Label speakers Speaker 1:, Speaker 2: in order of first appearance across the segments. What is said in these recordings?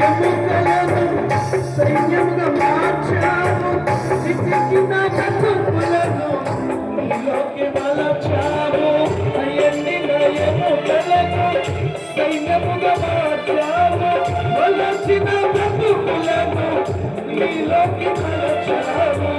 Speaker 1: ఎన్నికలను సైన్యముగా మార్చావు నిత్యకి నా కన్నులను నీలోకి మలచావు అయ్యన్ని నా ఎన్నికలను సైన్యముగా మార్చావు మలచిన బ్రతుకులను నీలోకి మలచావు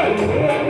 Speaker 1: Yeah.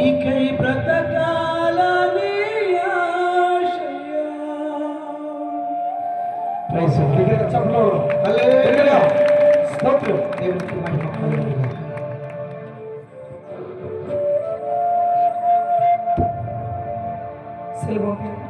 Speaker 1: ఇకై బ్రతకాలని
Speaker 2: చప్పలో స్తోత్రం దేవునికి మహిమ
Speaker 1: Silva.